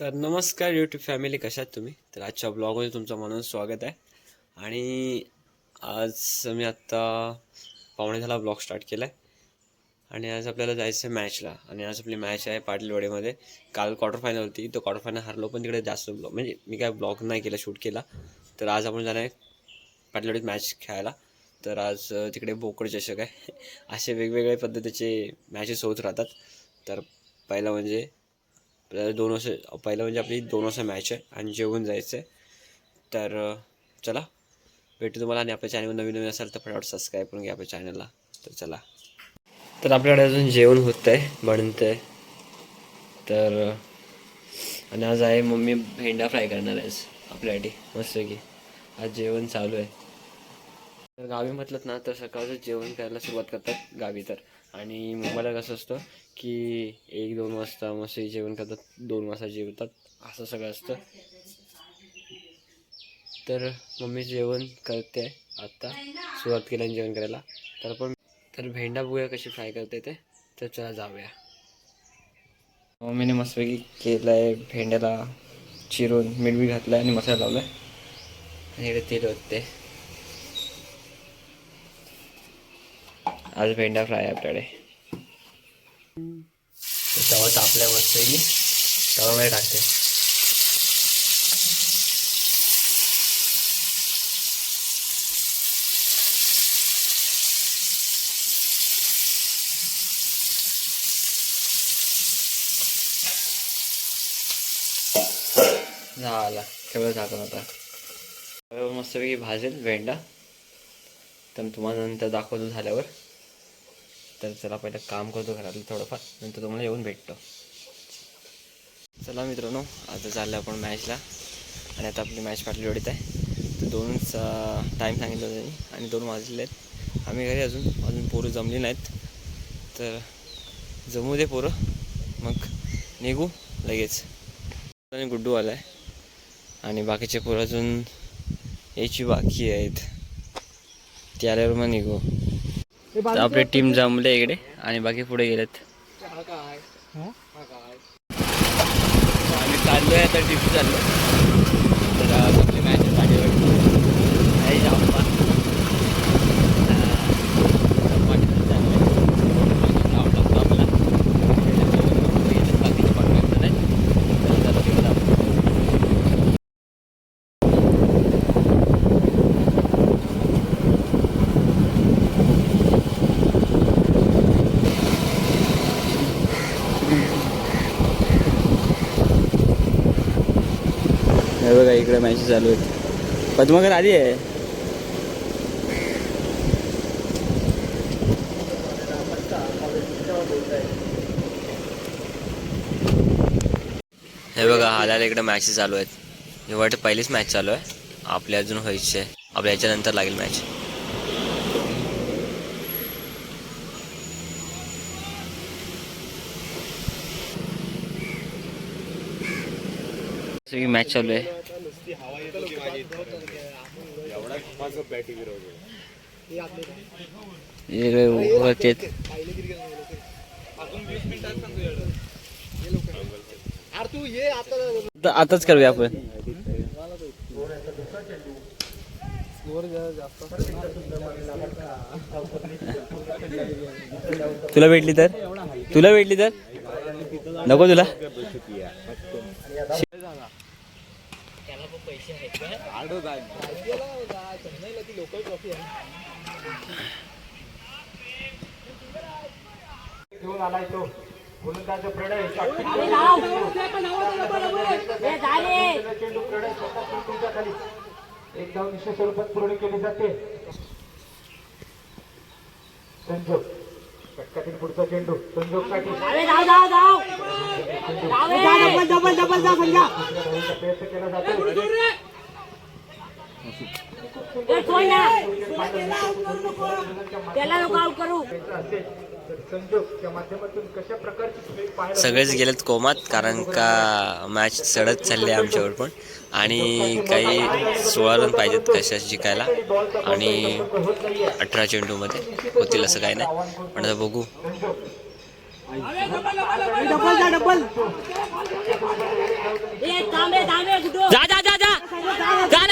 तर नमस्कार YouTube family कशात तुम्ही? तर आजच्या ब्लॉगमध्ये तुमचं म्हणून स्वागत आहे. आणि आज मी आत्ता पाहुणे झाला ब्लॉग स्टार्ट केला आहे आणि आज आपल्याला जायचं आहे मॅचला आणि आज आपली मॅच आहे पाटीलवाडीमध्ये. काल क्वार्टर फायनल होती. तो क्वार्टर फायनल हरलो पण तिकडे जास्त ब्लॉग म्हणजे मी काय ब्लॉग नाही केला शूट केला. तर आज आपण जाणार आहे पाटीलवाडीत मॅच खेळायला. तर आज तिकडे बोकड चषक आहे. असे वेगवेगळे पद्धतीचे मॅचेस होत राहतात. तर पहिलं म्हणजे आपल्याला दोन वर्ष पहिलं म्हणजे आपली दोन वर्ष मॅच आहे आणि जेवून जायचं आहे. तर चला भेटू तुम्हाला आणि आपल्या चॅनलवर नवीन नवीन असेल तर फटाफट सबस्क्राईब करून घ्या आपल्या चॅनलला तर चला. तर आपल्याकडे अजून जेवण होत आहे बनतं आहे. तर आणि आज आहे मम्मी भेंडा फ्राय करणार आहेस आपल्यासाठी. मस्त की. आज जेवण चालू आहे. तर गावी म्हटलं ना तर सकाळचं जेवण करायला सुरुवात करतात गावी तर. आणि मुंबईला कसं असतं की एक दोन वाजता मस्त जेवण करतात दोन वाजता जेवतात असं सगळं असतं. तर मम्मी जेवण करते आत्ता सुरुवात केली आणि जेवण करायला. तर पण तर भेंडा बघूया कशी फ्राय करते ते तर चला जाऊया. मम्मीने मस्तपैकी केलं आहे भेंड्याला चिरून मीठ बी घातलं आहे आणि मसाला लावला आहे आणि इकडे तेल होते आज भेंडा फ्राय आपल्याकडे. तवा तापल्या मस्त तवामध्ये टाकते. झाला. केवढं झाकण आता? मस्तपैकी भाजेल भेंडा तर तुम्हाला नंतर दाखवतो झाल्यावर. तर चला पहिलं काम करतो घरातलं थोडंफार नंतर तुम्हाला येऊन भेटतो. चला मित्रांनो आता चाललं आपण मॅचला. आणि आता आपली मॅच पाठली जोडीत आहे. तर दोन टाईम सांगितलं त्यांनी आणि दोन वाजलेले आहेत. आम्ही घरी अजून अजून पोरं जमली नाहीत. तर जमू दे पोरं. मग निघू लगेच. आणि गुड्डू आला आहे आणि बाकीचे पोरं अजून यायची बाकी आहेत. ते आल्यावर मग निघू. आपली टीम जमले इकडे आणि बाकी पुढे गेलेत. आम्ही चाललो आहे आता टीम चाललो तर आज आपली मॅच आहे पाठीवर आहे जांभा. अं, पाठीवर चाललोय. नाव टाकतो आपलं. बाकीचे पण member आहेत. तर चला तिकडे जाऊ. हे बघा इकडे मॅच चालू आहेत. पद्मकर आधी आहे. हे बघा हालायला इकडे मॅचेस चालू आहेत. हे वाटतं पहिलीच मॅच चालू आहे. आपल्या अजून व्हायची. आहे आपल्या याच्यानंतर लागेल मॅच. मॅच चालू आहे. इकडे वरती आहेत. आता- आताच करूया आपण. तुला भेटली तर? तुला भेटली तर? नको तुला? घेऊन आलाय तो गोलंदाज प्रणय. चेंडू प्रणय स्वतः चेंडूच्या खाली. एक धाव निश्चित स्वरूपात पूर्ण केली जाते. संजोग षटकातील पुढचा चेंडू संजोगसाठी दुसऱ्या धावेचा प्रयत्न केला जातो त्याला नको आउट करू। असेल तर संजोगच्या माध्यमातून कशा प्रकारची खेळ पाहायला सगळेच गेलेत कोमात कारण का मॅच सडत चालली आहे आमच्यावर पण. आणि काही सोळा रन पाहिजेत कशा जिकायला. आणि अठरा चेंडूमध्ये होतील असं काही नाही. पण आता बघू. जा जा जा जा. जा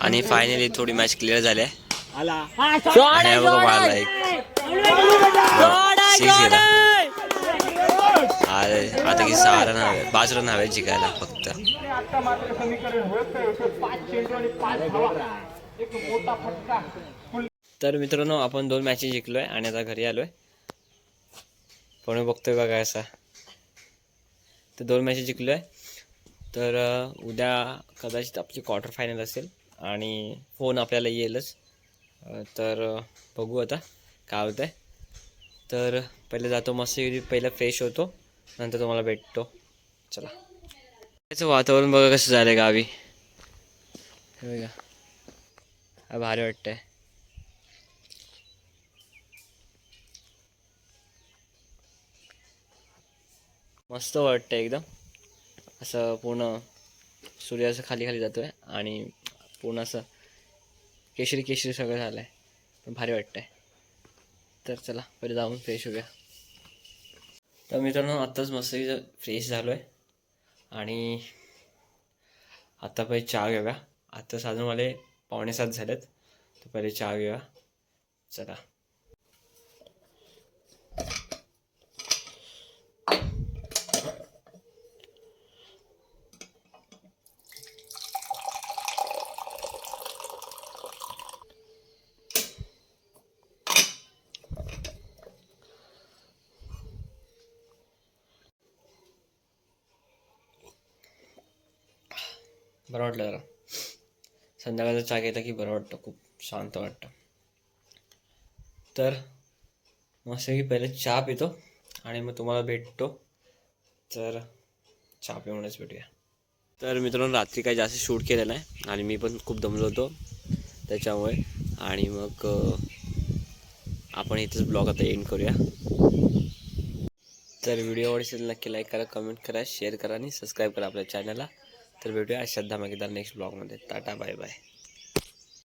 आणि फायनली थोडी मॅच क्लिअर झाली. अरे आता की सहा रन हवे पाच रन हवे जिंकायला फक्त. एक मोठा फटका. तर मित्रांनो आपण दोन मॅचेस जिंकलोय आणि आता घरी आलोय. पण बघतोय बघा असा. तर दोन मॅचेस जिंकलोय. तर उद्या कदाचित आपली क्वार्टर फायनल असेल आणि फोन आपल्याला येईलच. तर बघू आता काय होतं आहे तर पहिले जातो मस्त पहिलं फ्रेश होतो नंतर तुम्हाला भेटतो. चला. त्याचं वातावरण बघा कसं झालं गावी. हे बघा. भारी er वाटतंय मस्त वाटतं एकदम. असं पूर्ण सूर्य असं खाली खाली जातो आहे आणि पूर्ण असं केशरी केशरी सगळं झालं आहे पण भारी वाटतं आहे तर चला पहिले जाऊन फ्रेश होऊया. तर मित्रांनो आत्ताच मस्त फ्रेश झालो आहे आणि आत्ता पहिले चहा घेऊया. आत्ता साधारण मला पावणे सात झालेत. तर पहिले चहा घेऊया. चला. बरं वाटलं जरा. संध्याकाळचा चहा घेतला की बरं वाटतं खूप शांत वाटतं. तर मस्त की पहिले चहा पितो आणि मग तुम्हाला भेटतो. तर चहा पिऊनच भेटूया. तर मित्रांनो रात्री काही जास्त शूट केलेलं नाही आणि मी पण खूप दमलो होतो त्याच्यामुळे. आणि मग आपण इथेच ब्लॉग आता एंड करूया. तर व्हिडिओ आवडेल नक्की लाईक करा कमेंट करा शेअर करा आणि सबस्क्राईब करा आपल्या चॅनलला तर भेटूया श्रद्धा धमाकेदार नेक्स्ट ब्लॉगमध्ये टाटा बाय बाय